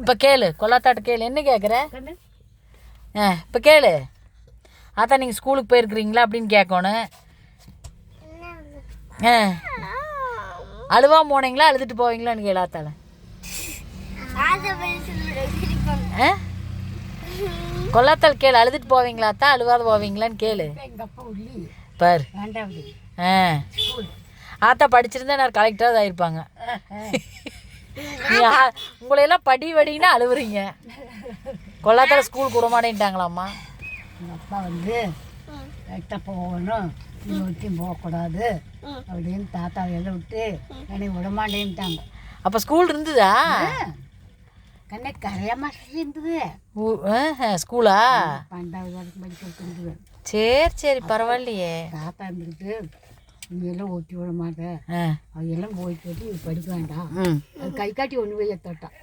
இப்போ கேளு கொல்லாத்தாட்ட கேளு. என்ன கேட்குற ஆ இப்போ கேளு. அதான் நீங்கள் ஸ்கூலுக்கு போயிருக்கிறீங்களா அப்படின்னு கேட்கணும் ஆ. அழுவா போனீங்களா அழுதுட்டு போவீங்களான்னு கேளு ஆத்தால. ஆ? கொல்லாத்தால் கேளு அழுதுட்டு போவீங்களா அத்தா அழுவாத போவீங்களான்னு கேளு. எங்கள் அப்பா உள்ளி. பாரு. ஆ. ஆத்தா படிச்சிருந்தா நான் கலெக்டராக ஆயிருப்பாங்க நீ ஆ- உங்களையெல்லாம் படி வடின்னா அழுவுறீங்க. கொல்லாத்தால ஸ்கூல் விட மாட்டேன்ட்டாங்களாம்மா எங்கள் அப்பா வந்து எட்ட போகணும். நீ ஒட்டியும் போகக்கூடாது. அப்படின்னு தாத்தா எல்லாம் விட்டு என்னை விடமாட்டேன்ட்டாங்க. அப்போ ஸ்கூல் இருந்ததா? கண்ணே கரையா மாசம் இருந்தது. ஸ்கூலா பன்னெண்டாவது வரைக்கும் படிக்க இருந்தது சரி சரி பரவாயில்லையே. தாத்தா இருந்துக்கிட்டு நீ எல்லாம் ஓட்டி விட மாட்டேன் ஆ. அவையெல்லாம் போயிட்டு இது படிக்க வேண்டாம் அது கை காட்டி ஒன்று போய் தொட்டான்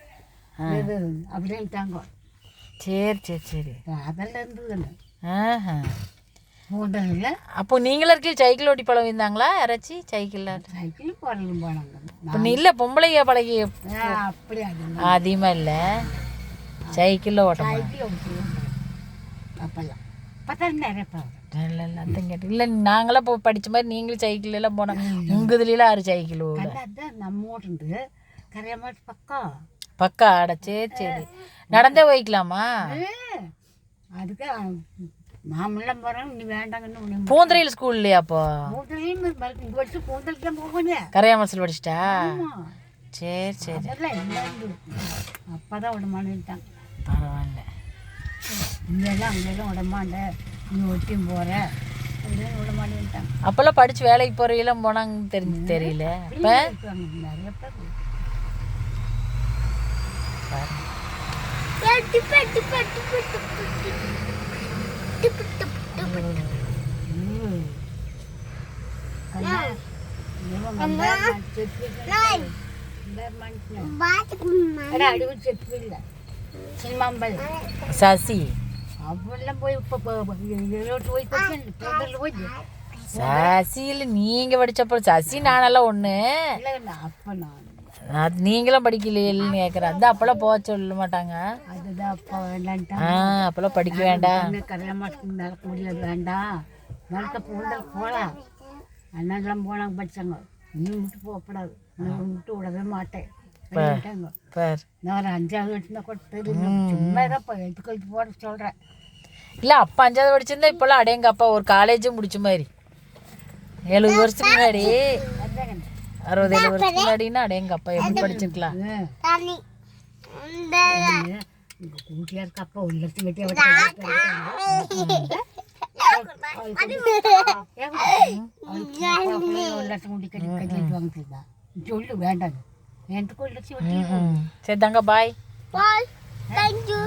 அப்படின்ட்டாங்க சரி சரி சரி. அதெல்லாம் இருந்தது ஆஹா மூன்றும் இல்லை. அப்போ நீங்களும் இருக்க சைக்கிள் ஓட்டி பழம் இருந்தாங்களா? யாராச்சும் சைக்கிளில்? சைக்கிள் போடலும் போனாங்க இப்போ இல்லை பொம்பளைங்க பழகி ஆ, அப்படி அது அதிகமாக இல்லை. சைக்கிளில் ஓட்ட மாட்டேன் சைக்கிள் ஓட்டி அப்பெல்லாம். இல்லை இல்லை அதான் கேட்டேன். இல்லை நாங்களாம் இப்போ படித்த மாதிரி நீங்களும் சைக்கிள் எல்லாம் போனோம் உங்கள் இதுலாம் ஆறு சைக்கிள் நம்ம பக்கம் பக்கா. ஆட சரி சரி. நடந்தே போய்க்கலாமா? அதுக்கு மாமெல்லாம் போகிறோம் நீ வேண்டாங்கன்னு பூந்தரையில் ஸ்கூல் இல்லையா அப்போ? வச்சு பூந்தலுக்கு தான் போகணும் கரையாமரசில் படிச்சிட்டா? ஆமா. சரி சரி. அதெல்லாம் எல்லாம் இருந்தது அப்பா தான் விடமாட்டேன்ட்டான் பரவாயில்ல. இங்கெல்லாம் அங்கெல்லாம் விடமாண்ட நீ ஒட்டியும் போகிற அப்படின்னு விடமாட்டேன்ட்டாங்க அப்போல்லாம் படித்து வேலைக்கு போகிறவங்களாம் போனாங்கன்னு தெரிஞ்சு தெரியல. அப்போ இருக்காங்க. நிறைய பேர். சசி. அவெல்லாம் போய் இப்ப ப- ப- இருபத்தி போய். சசியில் நீங்கள் படித்தப்போ சசி நானெல்லாம் ஒன்று அப்ப நான். அது நீங்களும் படிக்கலையேன்னு கேட்குறேன் அது அப்போல்லாம் போக சொல்ல மாட்டாங்க. அதுதான் அப்பா வேண்டான்ட்டான் ஆ அப்போல்லாம் படிக்க வேண்டாம். இன்னும் கல்யாண மாட்டுக்கு நடக்க வேண்டாம் நடக்க பொங்கல் போகலாம் அண்ணாங்களாம் போனாங்க படிச்சாங்க. இன்னும் விட்டு போகக்கூடாது இன்னும் விட்டு விடவே மாட்டேன். நான் ஒரு அஞ்சாவது வச்சுருந்தா கூட தெரியும். சும்மா தான் இப்போ எடுத்து போட சொல்கிறேன் இல்லை அப்பா அஞ்சாவது படிச்சிருந்தா இப்போல்லாம் அடேங்க அப்பா ஒரு காலேஜும் முடிச்ச மாதிரி. எழுபது வருஷத்துக்கு முன்னாடி அறுபது ஏழு வருஷத்துக்கு முன்னாடின்னா அடேங்க அப்பா எப்படி படிச்சிருக்கலாம்? எங்கள் கூட்டியாருக்கு அப்பா ஒரு லட்சம் கட்டி ஒரு லட்சம் குட்டி கட்டி கட்டி வாங்கிட்டு சொல்லு வேண்டாம். எனக்கு ஒரு லட்சம் வட்டி ம் சரி தாங்க பாய். Thank you.